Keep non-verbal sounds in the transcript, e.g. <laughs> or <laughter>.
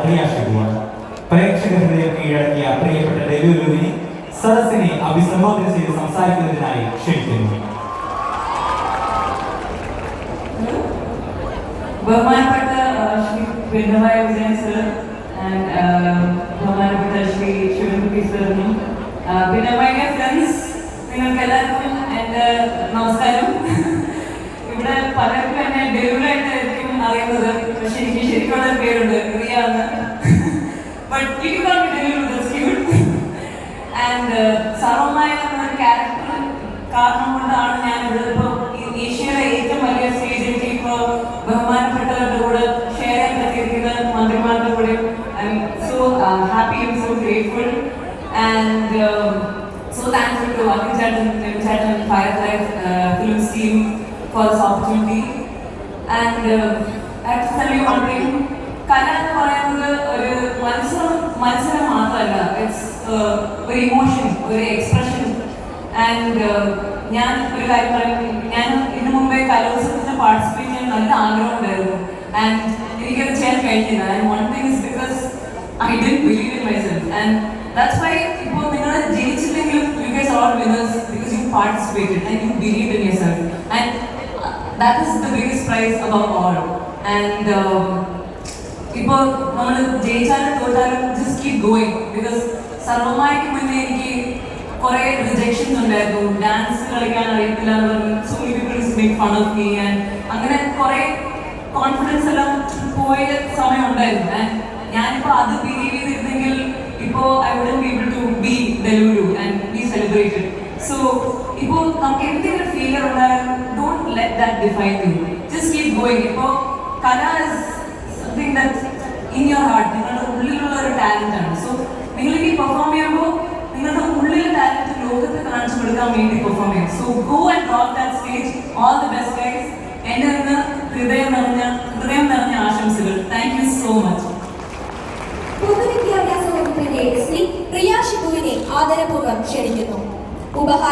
പ്രിയ ഷിബുവാണ് പ്രേക്ഷക ഹൃദയം കീഴടക്കിയ പ്രിയപ്പെട്ട രവിരൂപിനെ സദസ്സിനെ അഭിസംബോധന ചെയ്ത് സംസാരിക്കുന്നതിനായി ക്ഷണിക്കുന്നു ബഹുമാനപ്പെട്ട ശ്രീ പിണറായി വിജയൻ സർ ബഹുമാനപ്പെട്ട ശ്രീ ശിവൻകുട്ടി സാറിനും പിന്നെ ഭയങ്കര ഫ്രണ്ട്സ് നിങ്ങൾക്ക് എല്ലാവർക്കും എൻ്റെ നമസ്കാരം <laughs> ഇവിടെ പല ക്യാരക്ടർ കാരണം കൊണ്ടാണ് ഞാൻ ഇവിടെ ഇപ്പോൾ ഏഷ്യയിലെ ഏറ്റവും വലിയ സ്റ്റേജ് എനിക്ക് ഇപ്പോൾ ബഹുമാനപ്പെട്ടവരുടെ കൂടെ ഷെയർ ചെയ്യാൻ പറ്റിയിരിക്കുന്നത് മന്ത്രിമാരുടെ കൂടെ I am so happy and so grateful and so thankful to അഖിചാട്ടൻ രവിചാട്ടൻ fire life films team for this opportunity and കല എന്ന് പറയുന്നത് ഒരു മത്സരം മത്സരം മാത്രമല്ല ഇറ്റ്സ് ഒരു ഇമോഷൻ ഒരു എക്സ്പ്രഷൻ ആൻഡ് ഞാൻ ഒരു കാര്യം പറയാം ഞാൻ ഇതിനു മുമ്പേ കലോത്സവത്തിന് പാർട്ടിസിപ്പേറ്റ് ചെയ്യാൻ നല്ല ആഗ്രഹം ഉണ്ടായിരുന്നു ആൻഡ് എനിക്കത് ചെയ്യാൻ കഴിഞ്ഞില്ല and one thing is because I didn't believe in myself and that's why ഇപ്പോൾ നിങ്ങൾ ജയിച്ചില്ലെങ്കിലും you guys are winners because you participated and you believe in yourself and that is the biggest prize above all and ഇപ്പോൾ നമ്മൾ ജയിച്ചാലും തോറ്റാലും just keep going because സർവമായിക്ക് മുന്നേ എനിക്ക് கொறை ரிஜெக்ஷன் வந்தாலும் டான்ஸ் கலக்கறதுல அரயிட்டலாம்னு சொன்னேன் இங்க இருக்குதுனே பண்றேன் அப்புறம் கொறை கான்ஃபிடன்ஸ் எல்லாம் போயிட சமை உண்டு நான் இப்ப அது பீவீஸ் இருந்தെങ്കിൽ இப்போ I would be able to be value and be celebrate so இப்போ நமக்கு எப்டி ஃபீலர் இருக்கா don't let that defy you just keep going இப்போ கனஸ் thing that in your heart நம்ம உள்ள ஒரு டான்ஸ் മാത്രം വേണ്ടി perform so go and rock that stage all the best guys എന്നെ നിന്ന് ഹൃദയം നിറഞ്ഞ ഹൃദയം നിറഞ്ഞ ആശംസകൾ താങ്ക് യു സോ മച്ച് പൊതുവിദ്യാഭ്യാസ വകുപ്പിന്റെ ശ്രീ പ്രിയ ഷിബുവിനെ ആദരപൂർവ്വം ക്ഷണിക്കുന്നു ഉപഹാര